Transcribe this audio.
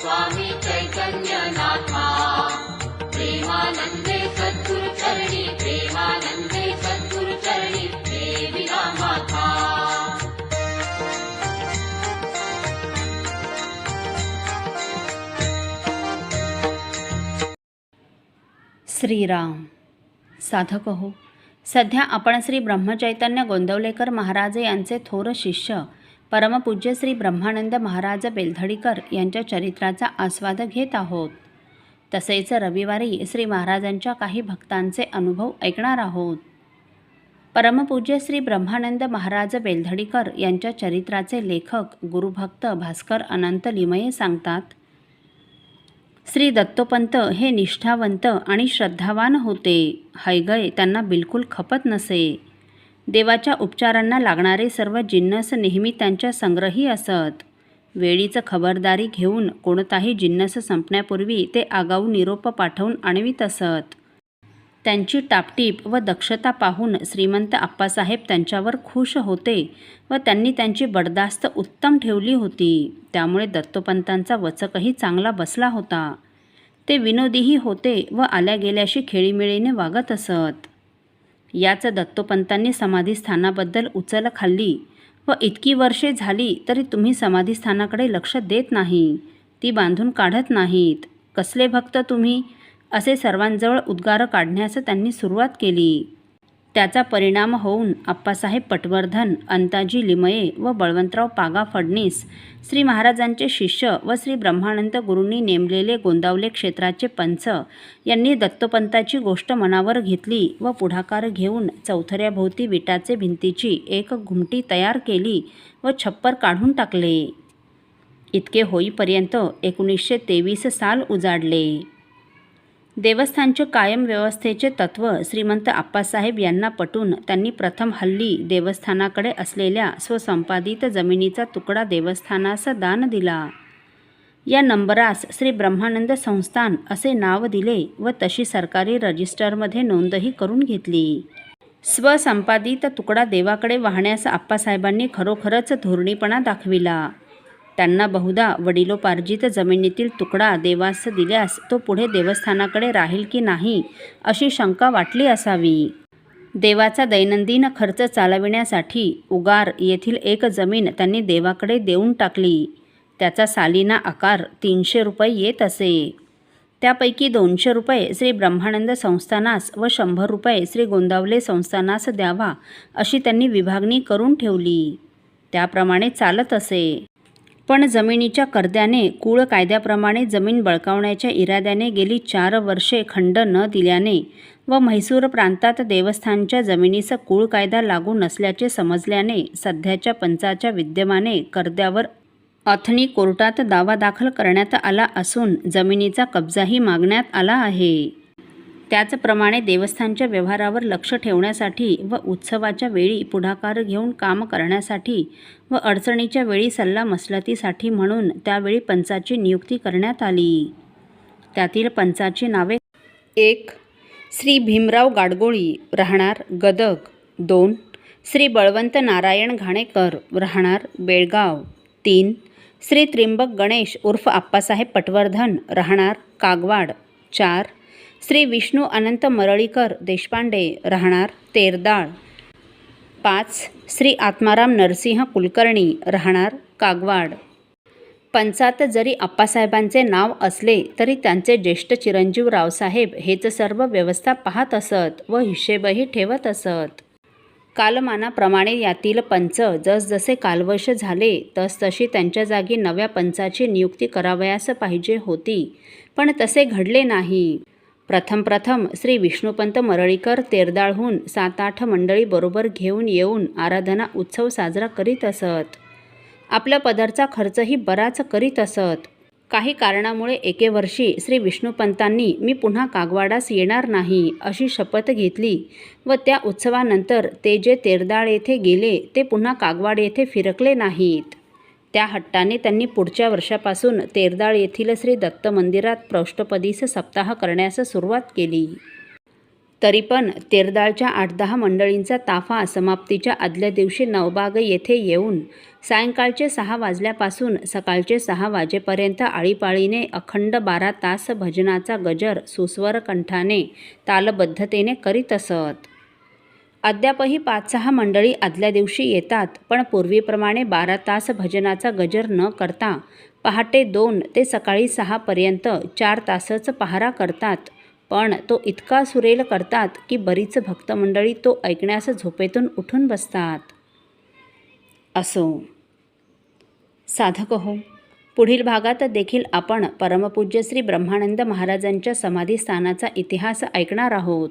स्वामी प्रेमानन्दे सद्गुरुचरणी प्रेमानन्दे सद्गुरुचरणी देवि श्रीराम। साधक हो सध्या आपण श्री ब्रह्मचैतन्य गोंदवलेकर महाराज यांचे थोर शिष्य परमपूज्य श्री ब्रह्मानंद महाराज बेलधडीकर यांच्या चरित्राचा आस्वाद घेत आहोत. तसेच रविवारी श्री महाराजांच्या काही भक्तांचे अनुभव ऐकणार आहोत. परमपूज्य श्री ब्रह्मानंद महाराज बेलधडीकर यांच्या चरित्राचे लेखक गुरुभक्त भास्कर अनंत लिमये सांगतात श्री दत्तोपंत हे निष्ठावंत आणि श्रद्धावान होते. हैगय त्यांना बिलकुल खपत नसे. देवाच्या उपचारांना लागणारे सर्व जिन्नस नेहमी त्यांच्या संग्रही असत. वेळीचं खबरदारी घेऊन कोणताही जिन्नस संपण्यापूर्वी ते आगाऊ निरोप पाठवून आणवीत असत. त्यांची टापटीप व दक्षता पाहून श्रीमंत आप्पासाहेब त्यांच्यावर खुश होते व त्यांनी त्यांची बडदास्त उत्तम ठेवली होती. त्यामुळे दत्तोपंतांचा वचकही चांगला बसला होता. ते विनोदीही होते व आल्या गेल्याशी खेळीमेळीने वागत असत. याच दत्तोपंतांनी समाधीस्थानाबद्दल उचल खाल्ली व इतकी वर्षे झाली तरी तुम्ही समाधीस्थानाकडे लक्ष देत नाही. ती बांधून काढत नाहीत. कसले भक्त तुम्ही? असे सर्वांजवळ उद्गार काढण्यास त्यांनी सुरुवात केली. त्याचा परिणाम होऊन आप्पासाहेब पटवर्धन अंताजी लिमये व बळवंतराव पागा फडणीस श्री महाराजांचे शिष्य व श्री ब्रह्मानंद गुरूंनी नेमलेले गोंदावले क्षेत्राचे पंच यांनी दत्तोपंताची गोष्ट मनावर घेतली व पुढाकार घेऊन चौथऱ्याभोवती विटाचे भिंतीची एक घुमटी तयार केली व छप्पर काढून टाकले. इतके होईपर्यंत एकोणीसशे तेवीस साल उजाडले. देवस्थानचे कायम व्यवस्थेचे तत्त्व श्रीमंत आप्पासाहेब यांना पटून त्यांनी प्रथम हल्ली देवस्थानाकडे असलेल्या स्वसंपादित जमिनीचा तुकडा देवस्थानास दान दिला. या नंबरास श्री ब्रह्मानंद संस्थान असे नाव दिले व तशी सरकारी रजिस्टरमध्ये नोंदही करून घेतली. स्वसंपादित तुकडा देवाकडे वाहण्यास आप्पासाहेबांनी खरोखरच धोरणीपणा दाखविला. त्यांना बहुधा वडिलोपार्जित जमिनीतील तुकडा देवास दिल्यास तो पुढे देवस्थानाकडे राहील की नाही अशी शंका वाटली असावी. देवाचा दैनंदिन खर्च चालविण्यासाठी उगार येथील एक जमीन त्यांनी देवाकडे देऊन टाकली. त्याचा सालिना आकार तीनशे रुपये येत असे. त्यापैकी दोनशे रुपये श्री ब्रह्मानंद संस्थानास व शंभर रुपये श्री गोंदावले संस्थानास द्यावा अशी त्यांनी विभागणी करून ठेवली. त्याप्रमाणे चालत असे. पण जमिनीच्या कर्द्याने कुळ कायद्याप्रमाणे जमीन बळकावण्याच्या इराद्याने गेली चार वर्षे खंड न दिल्याने व म्हैसूर प्रांतात देवस्थानच्या जमिनीचा कुळ कायदा लागू नसल्याचे समजल्याने सध्याच्या पंचाच्या विद्यमाने कर्द्यावर अथणी कोर्टात दावा दाखल करण्यात आला असून जमिनीचा कब्जाही मागण्यात आला आहे. त्याचप्रमाणे देवस्थानच्या व्यवहारावर लक्ष ठेवण्यासाठी व उत्सवाच्या वेळी पुढाकार घेऊन काम करण्यासाठी व अडचणीच्या वेळी सल्ला मसलतीसाठी म्हणून त्यावेळी पंचाची नियुक्ती करण्यात आली. त्यातील पंचाची नावे एक श्री भीमराव गाडगोळी राहणार गदग. दोन श्री बळवंत नारायण घाणेकर राहणार बेळगाव. तीन श्री त्रिंबक गणेश उर्फ आप्पासाहेब पटवर्धन राहणार कागवाड. चार श्री विष्णू अनंत मरळीकर देशपांडे राहणार तेरदाळ. पाच श्री आत्माराम नरसिंह कुलकर्णी राहणार कागवाड. पंचात जरी आप्पासाहेबांचे नाव असले तरी त्यांचे ज्येष्ठ चिरंजीव रावसाहेब हेच सर्व व्यवस्था पाहत असत व हिशेबही ठेवत असत. कालमानाप्रमाणे यातील पंच जसजसे कालवश झाले तसतशी त्यांच्या जागी नव्या पंचाची नियुक्ती करावयास पाहिजे होती पण तसे घडले नाही. प्रथम प्रथम श्री विष्णुपंत मरळीकर तेरदाळहून सात आठ मंडळी बरोबर घेऊन येऊन आराधना उत्सव साजरा करीत असत. आपल्या पदरचा खर्चही बराच करीत असत. काही कारणामुळे एके वर्षी श्री विष्णुपंतांनी मी पुन्हा कागवाडास येणार नाही अशी शपथ घेतली व त्या उत्सवानंतर ते जे तेरदाळ येथे गेले ते पुन्हा कागवाड येथे फिरकले नाहीत. त्या हट्टाने त्यांनी पुढच्या वर्षापासून तेरदाळ येथील श्री दत्त मंदिरात प्रौष्ठपदीस सप्ताह करण्यास सुरुवात केली. तरी पण तेरदाळच्या आठ दहा मंडळींचा ताफा समाप्तीच्या आदल्या दिवशी नवबाग येथे येऊन सायंकाळचे सहा वाजल्यापासून सकाळचे सहा वाजेपर्यंत आळीपाळीने अखंड बारा तास भजनाचा गजर सुस्वर कंठाने तालबद्धतेने करीत असत. अद्यापही पाच सहा मंडळी आदल्या दिवशी येतात पण पूर्वीप्रमाणे बारा तास भजनाचा गजर न करता पहाटे दोन ते सकाळी सहापर्यंत चार तासच पहारा करतात. पण तो इतका सुरेल करतात की बरीच भक्तमंडळी तो ऐकण्यास झोपेतून उठून बसतात. असो. साधक हो. पुढील भागात देखील आपण परमपूज्य श्री ब्रह्मानंद महाराजांच्या समाधीस्थानाचा इतिहास ऐकणार आहोत.